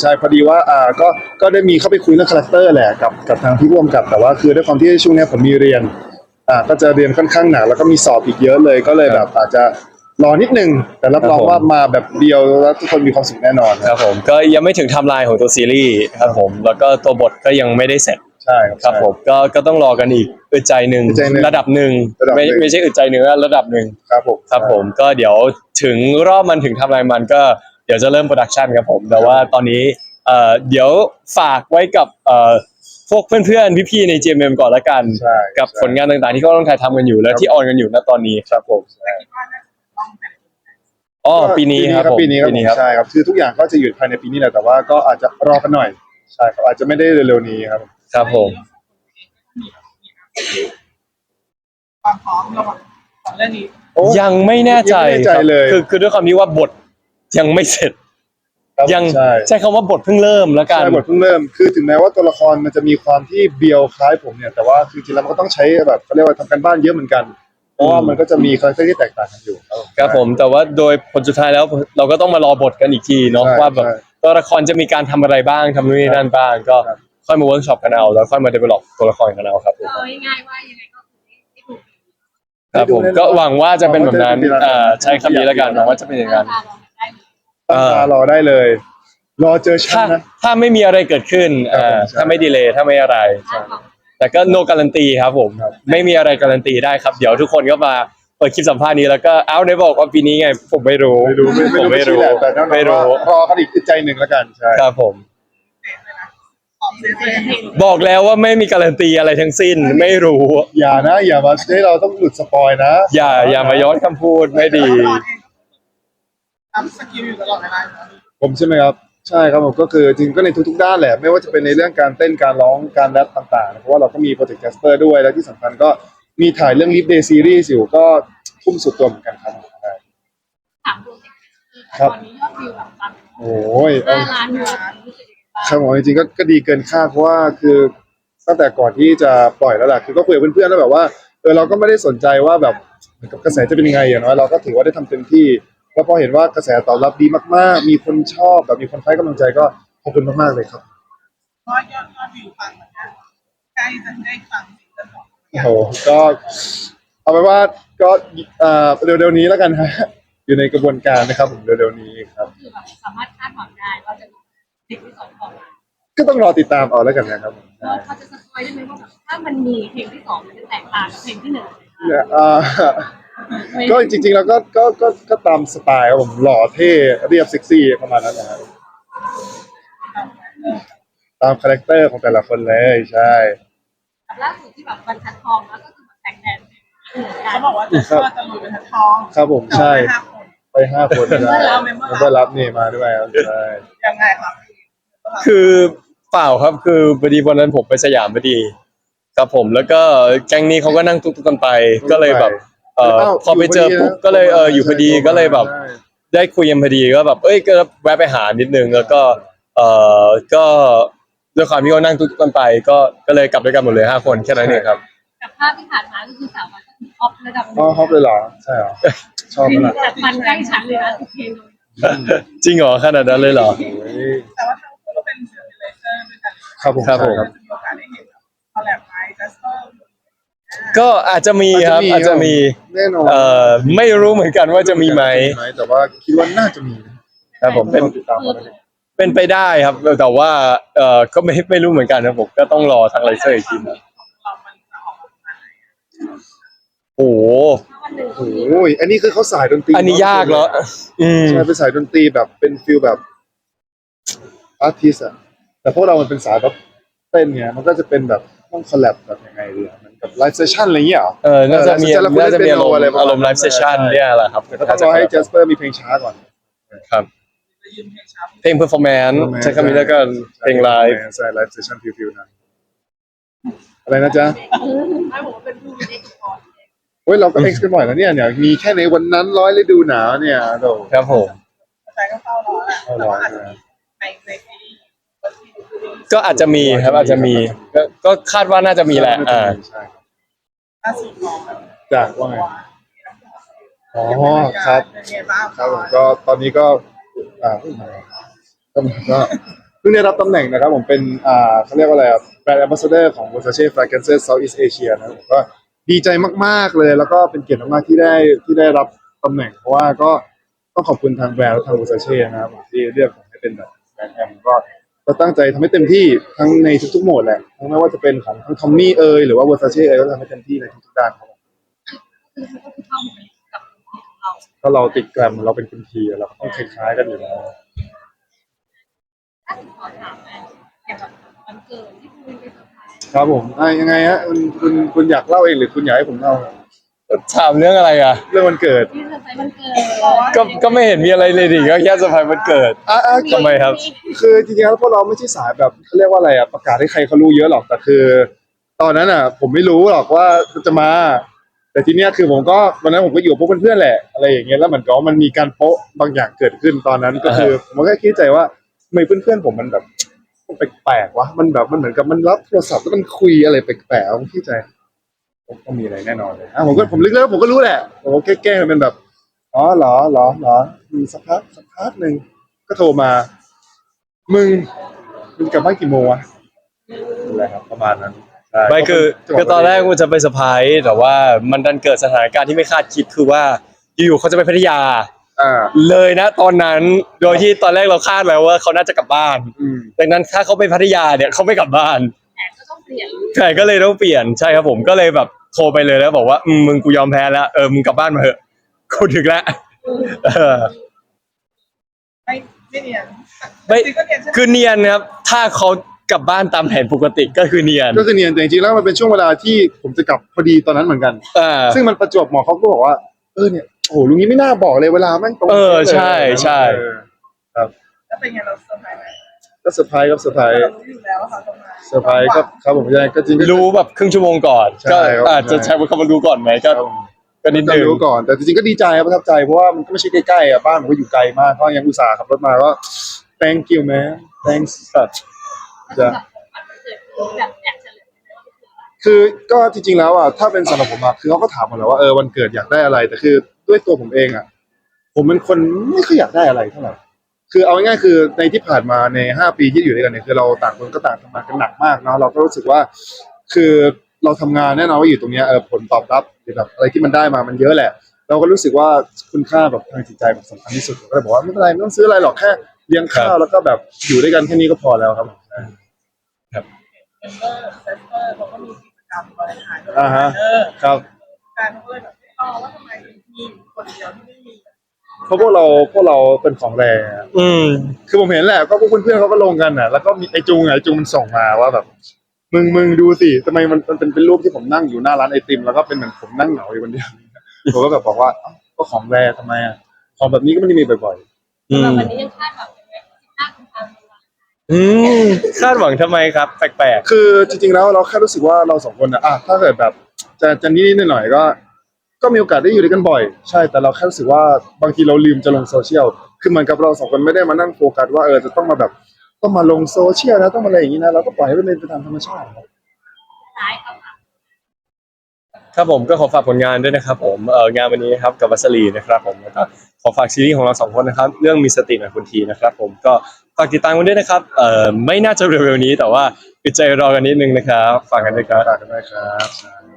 ใช่พอดีว่าอ่าก็ก็ได้มีเข้าไปคุยเรื่องคาแรคเตอร์แหละกับกับทางที่ร่วมกับแต่ว่าคือด้วยความที่ช่วงเนี้ยผมมีเรียนอ่าก็จะเรียนค่อนข้างหนักแล้วก็มีสอบอีกเยอะเลยก็เลยแบบอาจจะรอนิดนึง แต่รับรองครับผมว่ามาแบบเดียวแล้วทุกคนมีความสุขแน่นอนครับผมก็ยังไม่ถึงไทำลายของตัวซีรีส์ครับผมแล้วก็ตัวบทก็ยังไม่ได้เสร็จใช่ครับครับใช่ผมก็ก็ต้องรอกันอีกอึดใจหนึ่งอึดใจหนึ่งระดับหนึ่งระดับหนึ่ไม่ง ไม่ใช่อึดใจหนึ่งนะระดับหนึ่งครับผม ครับผมก็เดี๋ยวถึงรอบมันถึงทำลายมันก็เดี๋ยวจะเริ่มโปรดักชันครับผม แต่ว่าตอนนี้เอ่อเดี๋ยวฝากไว้กับเอ่อพวกเพื่อนๆพี่ๆใน GMM ก่อนละกัน ใช่กับใช่ผลงานต่างๆที่เขาต้องถ่ายทำกันอยู่ และครับที่ออนกันอยู่ณตอนนี้ครับผมใช่อ๋อปีนี้ครับผมปีนี้ครับปีนี้ครับใช่ครับคือทุกอย่างก็จะหยุดภายในปีนี้แหละแต่ว่าก็อาจจะรอกันหน่อยใช่ครับอาจจะไม่ได้เร็วๆนี้ครับ ครับผมความพร้อมระหว่างสองเรื่องนี้ โอ้ยังไม่แน่ใจยังไม่แน่ใจครับเลย คือคือด้วยความที่ว่าบท ยังไม่เสร็จ ครับยังใช่ใช้คำว่าบทเพิ่งเริ่มแล้วกันใช่บทเพิ่งเริ่มคือถึงแม้ว่าตัวละครมันจะมีความที่เบียวคล้ายผมเนี่ยแต่ว่าคือจริงๆแล้วมันก็ต้องใช้แบบเขาเรียกว่าทำการบ้านเยอะเหมือนกันเพราะว่ามันก็จะมีคาแรคเตอร์ที่แตกต่างกันอยู่ ครับผมแต่ว่าโดยผลสุดท้ายแล้วเราก็ต้องมารอบทกันอีกทีเนาะใช่ว่าแบบใช่ตัวละครจะมีการทำอะไรบ้างทำนู่นนี่นั่นบ้าง ก็ครับ ค่อยมาเวิร์กช็อปกันเอาแล้วค่อยมาเดเวล็อปตัวละครกันเอาครับผมเอาง่ายๆว่ายังไงก็คือไม่ถูกครับผมก็หวังว่าจะเป็นแบบนั้นอ่าใช้คำนี้แล้วกันหวังว่าจะเป็นอย่างนั้น ตาเราได้เลย ตั้งตารอได้เลย รอเจอฉัถ้านนะ ถ้าไม่มีอะไรเกิดขึ้นครับผมอ่าใช่ ถ้าไม่ดีเลยถ้าไม่อะไรคาดหวังแต่ก็ no การันตีครับผมครับไม่มีอะไรการันตีได้ครับ เดี๋ยวทุกคนก็มาเปิดคลิปสัมภาษณ์นี้แล้วก็เอ้าได้บอกว่าปีนี้ไง ผมไม่รู้ไม่รู้ไม่ผมไม่ไม่รู้รู้แหละแต่น้องๆไม่รู้ว่ารอกันอีกใจหนึ่งแล้วกันใช่ครับผมออกเสียงเลยบอกแล้วว่าไม่มีการันตีอะไรทั้งสิ้น ไม่รู้ อย่านะ อย่ามาให้เราต้องหลุดสปอยนะอย่าอย่ามาย้อนคำพูดไม่ดี ทำสกิลอยู่ตลอดเวลาอยู่แล้วผมใช่ไหมครับ ใช่ครับผมก็คือจริงก็ในทุกๆด้านแหละ ไม่ว่าจะเป็นในเรื่องการเต้นการร้องการแรปต่างๆ เพราะว่าเราก็มีโปรเจกต์แคสเปอร์ด้วยและที่สำคัญก็มีถ่ายเรื่องลิฟเดย์ซีรีส์อยู่ก็ทุ่มสุดตัวเหมือนกันครับ ถามดูสิครับ ตอนนี้ยอดวิวแบบปังโอ้ยห้าล้านวิวรู้สึกยังไงบ้างครับผมจริงๆก็ก็ดีเกินคาดเพราะว่าคือตั้งแต่ก่อนที่จะปล่อยแล้วแหละคือก็คุยกับเพื่อนๆแล้วแบบว่าเออเราก็ไม่ได้สนใจว่าแบบเหมือนกับกระแสจะเป็นยังไงอย่างน้อยเราก็ถือว่าได้ทำเต็มที่ แล้วพอเห็นว่ากระแสตอบรับดีมากๆ มีคนชอบแบบมีคนให้กำลังใจก็ขอบคุณมากๆเลยครับเพราะยอดยอดวิวฟังเหมือนกันใกล้จะได้ฟังซิงเกิลสองโอ้โหก็เอาไปนว่าก็เอ่อเร็วๆนี้แล้วกันฮะอยู่ในกระบวนการนะครับผมเร็วๆนี้ครับคือแบบสามารถคาดหวังได้ว่าจะมีเพลงที่สองออกมาก็ต้องรอติดตามเอาแล้วกันนะครับผมแล้วเขาจะสปอยได้ไหมว่าแบบถ้ามันมีเพลงที่สองมันจะแตกต่างกับเพลงที่หนึ่งเนี่ยอ่า ก็จริงๆแล้วก็ก็ก็ก็ตามสไตล์ครับผมหล่อเท่เรียบเซ็กซี่ประมาณนั้นนะครับตามคาแรคเตอร์ของแต่ละคนเลยใช่ แบบล่าสุดที่แบบบรรทัดทองแล้วก็คือแบบแต่งแดนเหมือนกันเขาบอกว่าจะช่วยจะลุยเป็นทัดทองครับผมใช่ แต่ว่าห้าคนไปห้าคนใช่เมมเบอร์รับเมมเบอร์รับนี่มาด้วยครับใช่ยังไงครับคือเปล่าครับคือพอดีวันนั้นผมไปสยามพอดี ครับผมแล้วก็แก๊งนี้เขาก็นั่งตุ๊กๆกันไป ก็เลยแบบ เออพอไปเจอปุ๊บก็เลยเอออยู่พอดีก็เลยแบบใช่ได้คุยกันพอดีก็แบบ เอ้ยก็แวะไปหานิดนึงแล้วก็ เออก็ด้วยความที่เขานั่งตุ๊กๆกันไปก็ก็เลยกลับด้วยกันหมดเลยห้าคนแค่นั้นเองครับกับภาพที่ผ่านมาก็คือสาวมันก็คือท็อประดับหนึ่งอ๋อฮอปเลยเหรอใช่เหรอชอบไหมล่ะแต่มันใกล้ฉันเลยนะทุกเพลงเลยจริงเหรอขนาดนั้นเลยเหรอโอ้ยแต่ว่าทั้งคู่ก็เป็นเสือเลเซอร์ด้วยกันครับผมครับผมใช่จะมีโอกาสได้เห็นคอลแลบไมค์จัสเปอร์ ก็อาจจะมีครับอาจจะมีแน่นอนเอ่อไม่รู้เหมือนกันว่าจะมีไหมแต่ว่าคิดว่าน่าจะมีนะครับผมเป็นต้องติดตามกันนะเป็นไปได้ครับ แต่ว่าเออก็ไม่ไม่รู้เหมือนกันนะผมก็ต้องรอทางไลเซอร์อีกทีนะเรามันจะออกมาไหนโอ้โหถ้าวันหนึ่งโอ้ยอันนี้คือเขาสายดนตรีอันนี้ยากแล้วอืมใช่เป็นสายดนตรีแบบเป็นฟิลแบบอาร์ติสอะแต่พวกเรามันเป็นสายแบบเต้นไงมันก็จะเป็นแบบต้องคอลแลบแบบยังไงดีอะ เหมือนกับไลฟ์เซสชั่นอะไรอย่างเงี้ยเหรอ เออน่าจะมีเออแล้วคุณน่าจะมีอารมณ์เล่นเปียโนอะไรประมาณอารมณ์ไลฟ์เซสชั่นใช่เนี่ยแหละครับแต่ก็ต้องรอให้เจสเปอร์มีเพลงช้าก่อน ครับจะยืมเพลงช้าเพลงเพอร์ฟอร์แมนซ์ใช้คำนี้แล้วกันเพลงไลฟ์ ใช่ไลฟ์เซสชั่นฟิวๆนะอะไรนะจ๊ะไม่บอกว่าเป็นผู้มีเอกกรเฮ้ยเราก็เอ็กซ์กันบ่อยแล้วเนี่ยเนี่ยมีแค่ในวันนั้นร้อยฤดูหนาวเนี่ยโดครับผมแฟนก็เฝ้ารอแหละแต่ว่าอาจจะมีในในซีรีส์ ก็อาจจะมีครับอาจจะมีก็ก็คาดว่าน่าจะมีแหละอ่าใช่ล่าสุดของจากว่าไงอ๋อครับเป็นไงบ้างครับผมก็ตอนนี้ก็อ่าก็ก็เพิ่งได้รับตำแหน่งนะครับ ผมเป็นอ่าเขาเรียกว่าอะไรแบรนด์แอมบาสเดอร์ของ Versace Fragrances Southeast Asia นะครับผมก็ดีใจมาก ๆ เลย แล้วก็เป็นเกียรติมาก ๆ ที่ได้ที่ได้รับตำแหน่ง เพราะว่าก็ต้องขอบคุณทางแบรนด์และทาง Versace นะครับผมที่เลือกผมให้เป็นแบบแบรนด์แอมก็ ก็ตั้งใจทำให้เต็มที่ทั้งในทุกๆโหมดแหละทั้งไม่ว่าจะเป็นของทั้งทอมมี่เอยหรือว่า Versace เอยก็ทำให้เต็มที่ในทุกๆด้านครับผมคือมันก็คือเข้ามากับของเราถ้าเราติดแกรมเราเป็นคุณทีเราก็ต้องคล้ายๆกันอยู่แล้วถ้าขอถามนะอย่างแบบวันเกิดที่คุณไปเซอร์ไพรส์ครับผมอะยังไงฮะคุณคุณคุณอยากเล่าเองหรือคุณอยากให้ผมเล่า ถามเรื่องอะไรอะ เรื่องวันเกิดที่เซอร์ไพรส์วันเกิดก็ก็ไม่เห็นมีอะไรเลยดิก็แค่เซอร์ไพรส์วันเกิดอะอะทำไมครับ คือจริงๆแล้วพวกเราไม่ใช่สายแบบเขาเรียกว่าอะไรอะประกาศให้ใครเขารู้เยอะหรอกแต่คือ ตอนนั้นอะ ผมไม่รู้หรอกว่าจะมา แต่ทีเนี้ยคือผมก็วันนั้นผมก็อยู่กับพวกเพื่อนๆแหละอะไรอย่างเงี้ยแล้วเหมือนกับว่ามันมีการโป๊ะบางอย่างเกิดขึ้นตอนนั้นก็คือผมก็คิดใจว่าทำไมเพื่อนๆผมมันแบบมันแปลกๆวะมันแบบมันเหมือนกับมันรับโทรศัพท์แล้วมันคุยอะไรแปลกๆผมคิดใจ ผมต้องมีอะไรแน่นอนเลยอะผมก็ผมลึกแล้วผมก็รู้แหละผมก็แกล้งๆเป็นแบบอ๋อเหรอเหรอเหรอมีสักพักสักพักหนึ่งก็โทรมา มึงมึงกลับบ้านกี่โมงวะอะไรครับ ประมาณนั้นใช่ไม่คือจังหวะคือตอนแรกกูจะไปเซอร์ไพรส์แต่ว่ามันดันเกิดสถานการณ์ที่ไม่คาดคิดคือว่าอยู่ๆเขาจะไปพัทยา อ่า เลยนะตอนนั้นโดยที่ตอนแรกเราคาดแล้วว่าเขาน่าจะกลับบ้าน อืม ดังนั้นถ้าเขาไปพัทยาเนี่ยเขาไม่กลับบ้าน แต่ก็ต้องเปลี่ยนใช่ก็เลยต้องเปลี่ยนใช่ครับผมก็เลยแบบ โทรไปเลยแล้วบอกว่าอืมมึงกูยอมแพ้แล้วเออมึงกลับบ้านมาเถอะกูถึงแล้วเออ ไม่ไม่เนียนไม่ จริงก็เนียนใช่ไหมคือเนียนนะครับ ถ้าเขากลับบ้านตามแผนปกติก็คือเนียนก็คือเนียนแต่จริงๆแล้วมันเป็นช่วงเวลาที่ผมจะกลับพอดีตอนนั้นเหมือนกัน อ่าซึ่งมันประจวบเหมาะเขาก็บอกว่าเออเนี่ยโอ้โหลุงนี้ไม่น่าบอกเลยเวลาแม่งตรงเออลยใช่ใช่ เออแล้วเป็นไงเราเซอร์ไพรส์ไหม ก็เซอร์ไพรส์ครับเซอร์ไพรส์เรารู้อยู่แล้วว่าเขาจะมาเซอร์ไพรส์ก็ครับผมใช่ก็จริงก็รู้แบบครึ่งชั่วโมงก่อน ใช่ก็ครับ อาจจะใช้คำว่ารู้ก่อนไหมก็ครับผมก็นิดก็นึงรู้ก่อนแต่จริงๆก็ดีใจครับประทับใจเพราะว่ามันก็ไม่ใช่ใกล้ๆอะบ้านผมก็อยู่ไกลมากก็ยังอุตส่าห์ขับรถมาก็ thank you man thanks ครับแล้วสำหรับของขวัญวันเกิดคือแบบแอบเฉลยได้ว่าคืออะไรคือก็จริงๆแล้วอะถ้าเป็นสำหรับผมอะคือเขาก็ถามมาแล้วว่าเออวันเกิดอยากได้อะไร แต่คือด้วยตัวผมเองอะผมเป็นคนไม่ค่อยอยากได้อะไรเท่าไหร่ คือเอาง่ายๆคือในที่ผ่านมาในห้าปีที่อยู่ด้วยกันเนี่ยคือเราต่างคนก็ต่างทำงานกันหนักมากเนาะเราก็รู้สึกว่า คือเราทำงานแน่นอนว่าอยู่ตรงเนี้ยเออผลตอบรับหรือแบบอะไรที่มันได้มามันเยอะแหละ เราก็รู้สึกว่าคุณค่าแบบทางจิตใจแบบสำคัญที่สุดก็เลยบอกว่าไม่เป็นไรไม่ต้องซื้ออะไรหรอกแค่เลี้ยงข้าวแล้วก็แบบอยู่ด้วยกันแค่นี้ก็พอแล้วครับผมเมมเบอร์เซสเตอร์เขาก็มีกิจกรรมบริหารอ่าฮะเออครับ การเขาก็เลยแบบอ๋อว่าทำไมมีคนเดียวที่ไม่มี เพราะพวกเราพวกเราเป็นของแรงอะอืม คือผมเห็นแหละก็พวกเพื่อนๆเขาก็ลงกันน่ะ แล้วก็มีไอจุงอะไอจุงมันส่งมาว่าแบบ มึงมึงดูสิทำไมมันมันเป็นเป็นรูปที่ผมนั่งอยู่หน้าร้านไอติม แล้วก็เป็นเหมือนผมนั่งเหงาอยู่คนเดียวผมก็แบบบอกว่าเอ้าก็ของแรงทำไมอะของแบบนี้ก็ไม่ได้มีบ่อยอืสำหรับมวันนี้ยังคาดหวังอยู่ไหม15กุมภาพันธ์อืมคาดหวังทำไมครับ แปลกๆคือจริงๆแล้วเราแค่รู้สึกว่าเราสองคนอะอะถ้าเกิดแบบจะจะนิดๆหน่อยๆก็ ก็มีโอกาสได้อยู่ด้วยกันบ่อย ใช่แต่เราแค่รู้สึกว่าบางทีเราลืมจะลงโซเชียลคือเหมือนกับเราสองคนไม่ได้มานั่งโฟกัสว่าเออจะต้องมาแบบต้องมาลงโซเชียลนะต้องมาอะไรอย่างนี้นะเราก็ปล่อยให้มันเป็นไปตามธรรมชาติครับ ท้ายครับค่ะๆครับผมก็ขอฝากผลงานด้วยนะครับ ผมเอองานวันนี้นะครับกับวัสลีนะครับผมแล้วก็ขอฝากซีรีส์ของเราสองคนนะครับ เรื่องมีสติหน่อยคุณทีนะครับผมก็ฝากติดตามกันด้วยนะครับเอ่อไม่น่าจะเร็วๆนี้ แต่ว่าปิดใจรอกันนิดนึงนะครับฝากกันด้วยครับ ฝากกันด้วยครับ